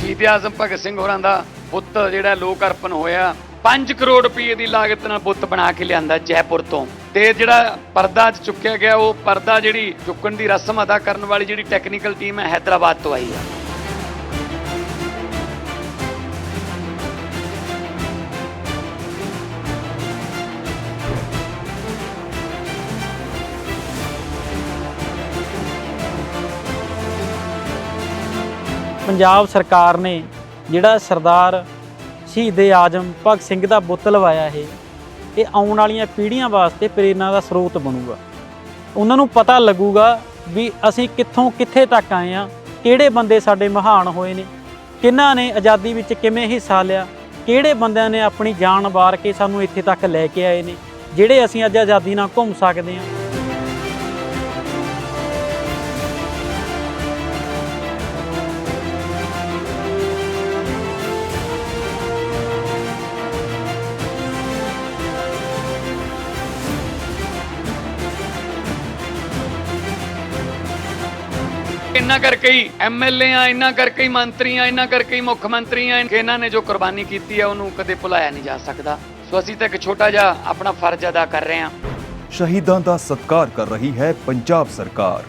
ਸ਼ਹੀਦ ਆਜ਼ਮ, ਭਗਤ ਸਿੰਘ ਹੋਰਾਂ ਦਾ ਬੁੱਤ ਜਿਹੜਾ ਲੋਕ ਅਰਪਣ ਹੋਇਆ। 5 ਕਰੋੜ ਰੁਪਏ ਦੀ ਲਾਗਤ ਨਾਲ ਬੁੱਤ ਬਣਾ ਕੇ ਲਿਆਂਦਾ ਜੈਪੁਰ ਤੋਂ। ਤੇ ਜਿਹੜਾ ਪਰਦਾ ਚੁੱਕਿਆ ਗਿਆ, ਉਹ ਪਰਦਾ ਜਿਹੜੀ ਚੁੱਕਣ ਦੀ ਰਸਮ ਅਦਾ ਕਰਨ ਵਾਲੀ ਜਿਹੜੀ ਟੈਕਨੀਕਲ ਟੀਮ ਹੈ ਹైదరాబాద్ ਤੋਂ ਆਈ ਹੈ। ਪੰਜਾਬ ਸਰਕਾਰ ਨੇ ਜਿਹੜਾ ਸਰਦਾਰ ਸ਼ਹੀਦੇ ਆਜਮ ਭਗਤ ਸਿੰਘ ਦਾ ਬੁੱਤ ਲਵਾਇਆ ਇਹ ਇਹ ਆਉਣ ਵਾਲੀਆਂ ਪੀੜ੍ਹੀਆਂ ਵਾਸਤੇ ਪ੍ਰੇਰਨਾ ਦਾ ਸਰੋਤ ਬਣੂਗਾ। ਉਹਨਾਂ ਨੂੰ ਪਤਾ ਲੱਗੂਗਾ ਵੀ ਅਸੀਂ ਕਿੱਥੋਂ ਕਿੱਥੇ ਤੱਕ ਆਏ ਆ ਕਿਹੜੇ ਬੰਦੇ ਸਾਡੇ ਮਹਾਨ ਹੋਏ ਨੇ, ਕਿਹਨਾਂ ਨੇ ਆਜ਼ਾਦੀ ਵਿੱਚ ਕਿਵੇਂ ਹਿੱਸਾ ਲਿਆ, ਕਿਹੜੇ ਬੰਦਿਆਂ ਨੇ ਆਪਣੀ ਜਾਨ ਵਾਰ ਕੇ ਸਾਨੂੰ ਇੱਥੇ ਤੱਕ ਲੈ ਕੇ ਆਏ ਨੇ, ਜਿਹੜੇ ਅਸੀਂ ਅੱਜ ਆਜ਼ਾਦੀ ਨਾਲ ਘੁੰਮ ਸਕਦੇ ਹਾਂ। ਇਹਨਾਂ ਕਰਕੇ ਹੀ ਐਮਐਲਏ ਆ ਇਹਨਾਂ ਕਰਕੇ ਹੀ ਮੰਤਰੀ ਆ ਇਹਨਾਂ ਕਰਕੇ ਹੀ ਮੁੱਖ ਮੰਤਰੀ ਆ ਇਹਨਾਂ ਨੇ ਜੋ ਕੁਰਬਾਨੀ ਕੀਤੀ ਹੈ ਉਹਨੂੰ ਕਦੇ ਭੁਲਾਇਆ ਨਹੀਂ ਜਾ ਸਕਦਾ। ਸੋ ਅਸੀਂ ਤਾਂ ਇੱਕ ਛੋਟਾ ਜਿਹਾ ਆਪਣਾ ਫਰਜ਼ ਅਦਾ ਕਰ ਰਹੇ ਹਾਂ। ਸ਼ਹੀਦਾਂ ਦਾ ਸਤਿਕਾਰ ਕਰ ਰਹੀ ਹੈ ਪੰਜਾਬ ਸਰਕਾਰ।